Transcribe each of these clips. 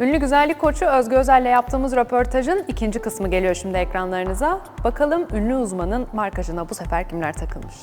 Ünlü güzellik koçu Özge Özel'le yaptığımız röportajın ikinci kısmı geliyor şimdi ekranlarınıza. Bakalım ünlü uzmanın markajına bu sefer kimler takılmış?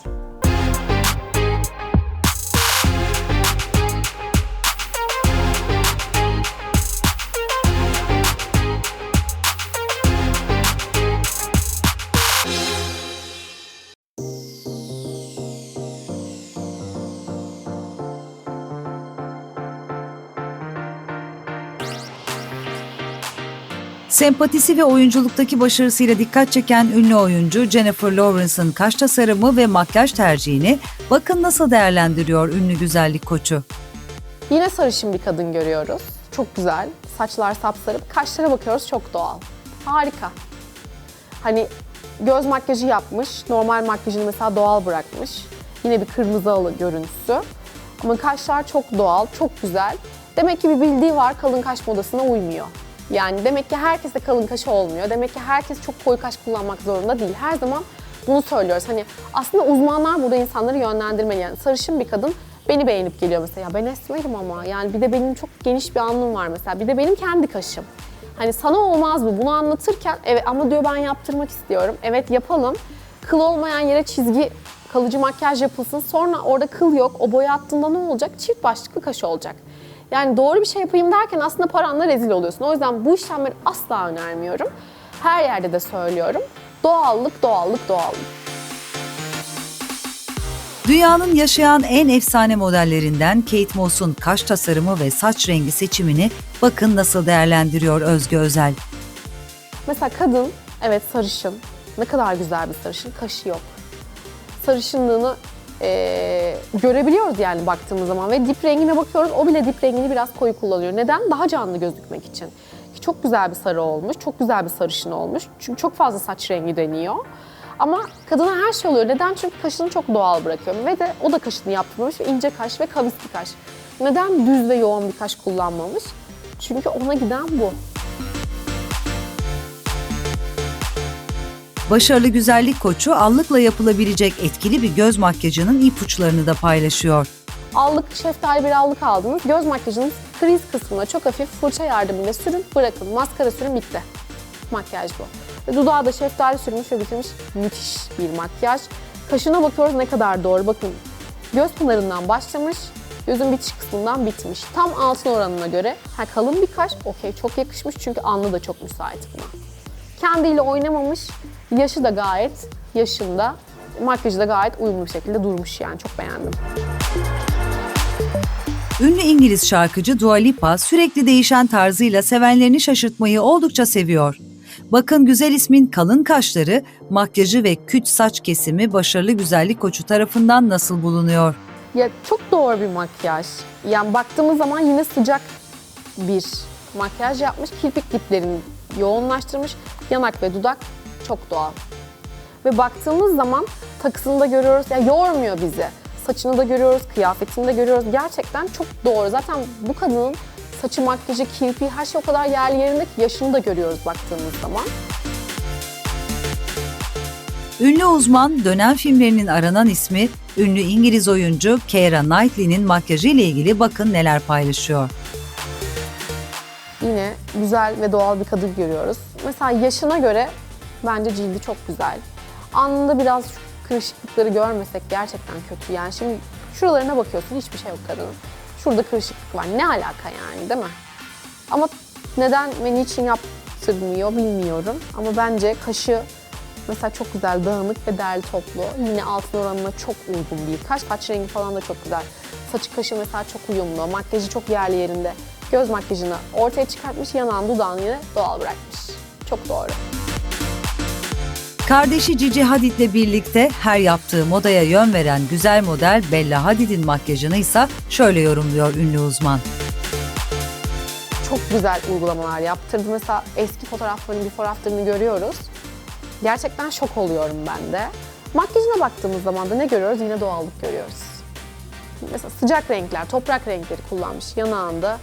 Sempatisi ve oyunculuktaki başarısıyla dikkat çeken ünlü oyuncu Jennifer Lawrence'ın kaş tasarımı ve makyaj tercihini bakın nasıl değerlendiriyor ünlü güzellik koçu. Yine sarışın bir kadın görüyoruz. Çok güzel. Saçlar sapsarı. Kaşlara bakıyoruz çok doğal. Harika. Hani göz makyajı yapmış. Normal makyajını mesela doğal bırakmış. Yine bir kırmızı alı görüntüsü. Ama kaşlar çok doğal, çok güzel. Demek ki bir bildiği var kalın kaş modasına uymuyor. Yani demek ki herkese kalın kaşı olmuyor. Demek ki herkes çok koyu kaş kullanmak zorunda değil. Her zaman bunu söylüyoruz. Hani aslında uzmanlar burada insanları yönlendirmeli. Yani sarışın bir kadın beni beğenip geliyor mesela. Ya ben esmerim ama yani bir de benim çok geniş bir alnım var mesela. Bir de benim kendi kaşım. Hani sana olmaz mı? Bunu anlatırken evet ama diyor ben yaptırmak istiyorum. Evet yapalım. Kıl olmayan yere çizgi kalıcı makyaj yapılsın. Sonra orada kıl yok. O boya attığında ne olacak? Çift başlıklı kaş olacak. Yani doğru bir şey yapayım derken aslında paranla rezil oluyorsun. O yüzden bu işlemleri asla önermiyorum. Her yerde de söylüyorum. Doğallık, doğallık, doğallık. Dünyanın yaşayan en efsane modellerinden Kate Moss'un kaş tasarımı ve saç rengi seçimini bakın nasıl değerlendiriyor Özge Özel. Mesela kadın, evet sarışın. Ne kadar güzel bir sarışın, kaşı yok. Sarışınlığını eee, görebiliyoruz yani baktığımız zaman ve dip rengine bakıyoruz. O bile dip rengini biraz koyu kullanıyor. Neden? Daha canlı gözükmek için. Çok güzel bir sarı olmuş, çok güzel bir sarışın olmuş. Çünkü çok fazla saç rengi deniyor. Ama kadına her şey oluyor. Neden? Çünkü kaşını çok doğal bırakıyor. Ve de o da kaşını yaptırmamış ve ince kaş ve kavisli kaş. Neden düz ve yoğun bir kaş kullanmamış? Çünkü ona giden bu. Başarılı güzellik koçu allıkla yapılabilecek etkili bir göz makyajının ipuçlarını da paylaşıyor. Allık, şeftali bir allık aldınız. Göz makyajının kriz kısmına çok hafif fırça yardımıyla sürün, bırakın. Maskara sürün, bitti. Makyaj bu. Ve dudağa da şeftali sürmüş ve bitirmiş. Müthiş bir makyaj. Kaşına bakıyoruz ne kadar doğru. Bakın göz pınarından başlamış, gözün bitiş kısmından bitmiş. Tam altın oranına göre ha, kalın bir kaş, okey çok yakışmış çünkü alnı da çok müsait buna. Kendiyle oynamamış, yaşı da gayet yaşında, makyajı da gayet uyumlu bir şekilde durmuş yani çok beğendim. Ünlü İngiliz şarkıcı Dua Lipa sürekli değişen tarzıyla sevenlerini şaşırtmayı oldukça seviyor. Bakın güzel ismin kalın kaşları, makyajı ve küt saç kesimi başarılı güzellik koçu tarafından nasıl bulunuyor? Ya çok doğru bir makyaj. Yani baktığımız zaman yine sıcak bir makyaj yapmış. Kirpik diplerini yoğunlaştırmış. Yanak ve dudak çok doğal. Ve baktığımız zaman takısını da görüyoruz. Ya yormuyor bizi. Saçını da görüyoruz, kıyafetini de görüyoruz. Gerçekten çok doğru. Zaten bu kadının saçı, makyajı, kirpiği her şey o kadar yerli yerinde ki yaşını da görüyoruz baktığımız zaman. Ünlü uzman dönem filmlerinin aranan ismi ünlü İngiliz oyuncu Keira Knightley'nin makyajı ile ilgili bakın neler paylaşıyor. yine güzel ve doğal bir kadın görüyoruz. Mesela yaşına göre bence cildi çok güzel. Alnında biraz şu kırışıklıkları görmesek gerçekten kötü. Yani şimdi şuralarına bakıyorsun hiçbir şey yok kadının. Şurada kırışıklık var. Ne alaka yani değil mi? Ama neden ve niçin yaptırmıyor bilmiyorum. Ama bence kaşı mesela çok güzel, dağınık ve derli toplu. Yine altın oranına çok uygun bir kaş. Saç rengi falan da çok güzel. Saçı kaşı mesela çok uyumlu. Makyajı çok yerli yerinde. Göz makyajını ortaya çıkartmış, yanağını dudağını yine doğal bırakmış. Çok doğru. Kardeşi Cici Hadid'le birlikte her yaptığı modaya yön veren güzel model Bella Hadid'in makyajını ise şöyle yorumluyor ünlü uzman. çok güzel uygulamalar yaptırdı. Mesela eski fotoğraflarını, before after'ını görüyoruz. Gerçekten şok oluyorum ben de. Makyajına baktığımız zaman da ne görüyoruz? Yine doğallık görüyoruz. Mesela sıcak renkler, toprak renkleri kullanmış. Yanağında,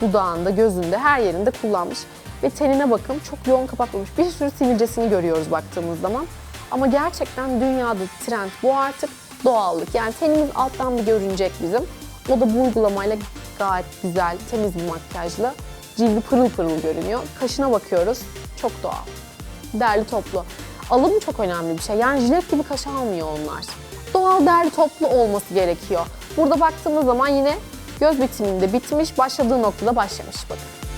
dudağında, gözünde, her yerinde kullanmış. Ve tenine bakın çok yoğun kapatmamış. Bir sürü sivilcesini görüyoruz baktığımız zaman. Ama gerçekten dünyada trend bu artık doğallık. Yani tenimiz alttan bir görünecek bizim. O da bu uygulamayla gayet güzel, temiz bir makyajla Cildi pırıl pırıl görünüyor. Kaşına bakıyoruz. Çok doğal. Derli toplu. Alım çok önemli bir şey. Yani jilet gibi kaş almıyor onlar. Doğal derli toplu olması gerekiyor. Burada baktığımız zaman yine göz bitiminde bitmiş, başladığı noktada başlamış bakın.